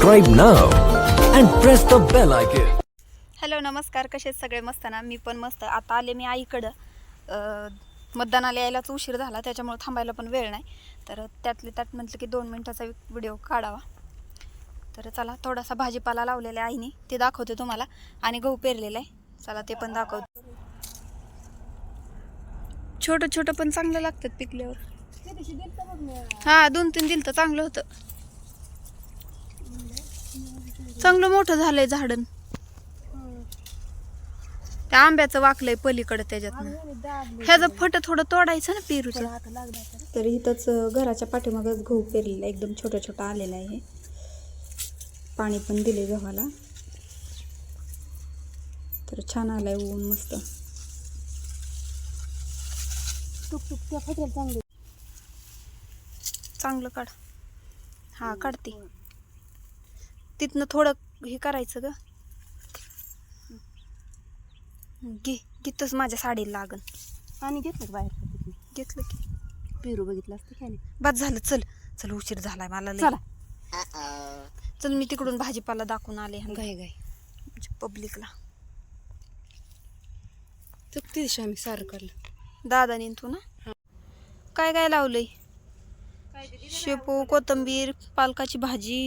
Subscribe now and press the bell icon hello नमस्कार. कसे आहेत सगळे? मस्त ना? मी पण मस्त. आता आले मी आईकडं. मतदानाला यायलाच उशीर झाला त्याच्यामुळे थांबायला पण वेळ नाही. तर त्यातले त्यात म्हटलं की दोन मिनटाचा व्हिडिओ काढावा. तर चला थोडासा भाजीपाला लावलेला आहे आईने. ते दाखवते तुम्हाला. आणि गहू पेरलेला आहे. चला ते पण दाखवते. छोटं छोटं पण चांगलं लागतात पिकल्यावर. हा दोन तीन दिल तर चांगलं होतं. चांगलं मोठं झालंय झाडन त्या आंब्याचं वाकलंय पलीकडे त्याच्यात ह्याचं फट थोडं तोडायचं ना पेरूचं. तर इथंच घराच्या पाठीमागच गहू पेरलेला एकदम छोटं छोटं आलेलं आहे. पाणी पण दिले गव्हाला. तर छान आलाय ऊन मस्त. चांगलं काढ. हा काढते. तिथनं थोडं हे करायचं ग. घे घेतच माझ्या साडीला लागन. पाणी घेतलं का बाहेर? घेतलं की. पेरू बघितलं असतं काय नाही? बस झालं चल चल उशीर झालाय मला. चला. चल मी तिकडून भाजीपाला दाखवून आले गाय गाय पब्लिकला. तर ते दिवशी आम्ही सारं काढलं दादानी तू ना? काय काय लावलंय? शेपू कोथंबीर पालकाची भाजी.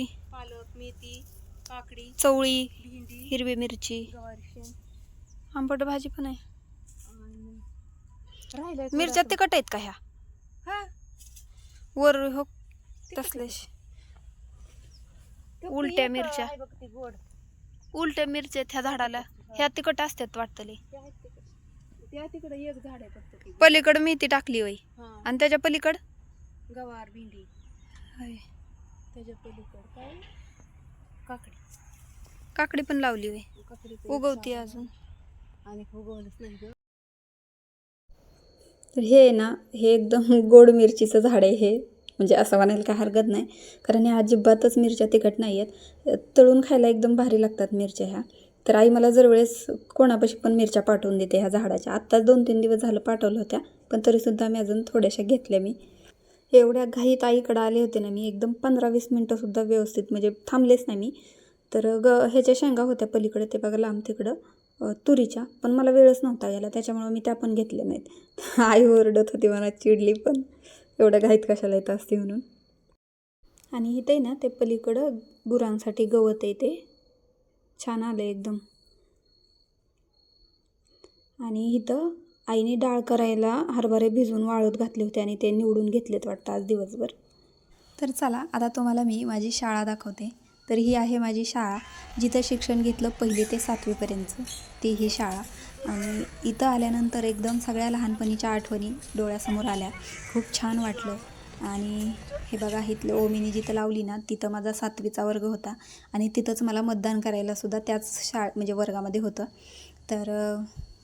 मेथी काकडी चवळी भेंडी हिरवी मिरची. आंबट भाजी पण आहे. राहिलंय मिरच्या तिखट आहेत का ह्या? हा. वर हो तसले ते. उलट्या मिरच्या. आहे बघ ती गोड. उलट्या मिरच्या आहेत ह्या झाडाला. ह्या तिखट असतात वाटतले. ते आहेत तिकडे त्या तिकडे एक झाड आहे फक्त ती. पलीकडं मेथी टाकली वय हा. आणि त्याच्या पलीकड? गवार भेंडी. त्याच्या पलीकडे काय? काकडी. काकडी पण लावली काकडी उगवती अजून. आणि उगवलंच नाही ग. तर हे आहे ना हे एकदम गोड मिरचीचं झाड आहे हे. म्हणजे असं म्हणायला काय हरकत नाही. कारण ह्या अजिबातच मिरच्या तिखट नाही आहेत. तळून खायला एकदम भारी लागतात मिरच्या ह्या. तर आई मला जर वेळेस कोणापाशी पण मिरच्या पाठवून देते ह्या झाडाच्या. आत्ताच दोन तीन दिवस झालं पाठवल्या होत्या पण तरीसुद्धा मी अजून थोड्याशा घेतल्या मी. एवढ्या घाईत आईकडं आले होते ना मी एकदम पंधरा वीस मिनटंसुद्धा व्यवस्थित म्हणजे थांबलेच नाही मी. तर ग ह्याच्या शेंगा होत्या पलीकडे ते बघा लांब तिकडं तुरीच्या पण मला वेळच नव्हता यायला त्याच्यामुळे मी त्या पण घेतल्या नाहीत. आई ओरडत होती मला चिडली पण. एवढ्या घाईत कशाला येत असते म्हणून. आणि इथे ना ते पलीकडं गुरांसाठी गवत आहे ते. छान आलं एकदम. आणि इथं आईने डाळ करायला हरभरे भिजवून वाळत घातले होते आणि ते निवडून घेतलेत वाटतं आज दिवसभर. तर चला आता तुम्हाला मी माझी शाळा दाखवते. तर ही आहे माझी शाळा जिथं शिक्षण घेतलं पहिली ते सातवीपर्यंतचं. ती ही शाळा. आणि इथं आल्यानंतर एकदम सगळ्या लहानपणीच्या आठवणी डोळ्यासमोर आल्या. खूप छान वाटलं. आणि हे बघा इथलं ओमिनी जिथं लावली ना तिथं माझा सातवीचा वर्ग होता. आणि तिथंच मला मतदान करायला सुद्धा त्याच शाळ म्हणजे वर्गामध्ये होतं. तर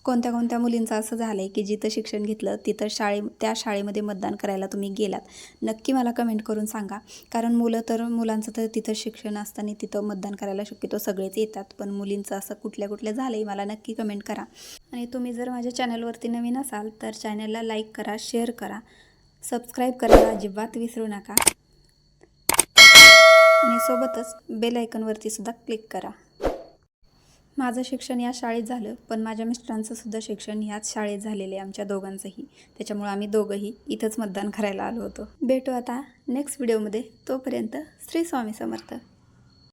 कोणत्या कोणत्या मुलींचं असं झालं आहे की जिथं शिक्षण घेतलं तिथं शाळे त्या शाळेमध्ये मतदान करायला तुम्ही गेलात? नक्की मला कमेंट करून सांगा. कारण मुलं तर मुलांचं तर तिथं शिक्षण असताना तिथं मतदान करायला शक्यतो सगळेच येतात. पण मुलींचं असं कुठल्या कुठल्या झालं आहे मला नक्की कमेंट करा. आणि तुम्ही जर माझ्या चॅनलवरती नवीन असाल तर चॅनलला लाईक करा शेअर करा. सबस्क्राईब करायला अजिबात विसरू नका. आणि सोबतच बेल आयकनवरती सुद्धा क्लिक करा. माझं शिक्षण या शाळेत झालं पण माझ्या मिस्टरांचं सुद्धा शिक्षण ह्याच शाळेत झालेलं आहे आमच्या दोघांचंही. त्याच्यामुळं आम्ही दोघंही इथंच मतदान करायला आलो होतो. भेटू आता नेक्स्ट व्हिडिओमध्ये तोपर्यंत श्री स्वामी समर्थ.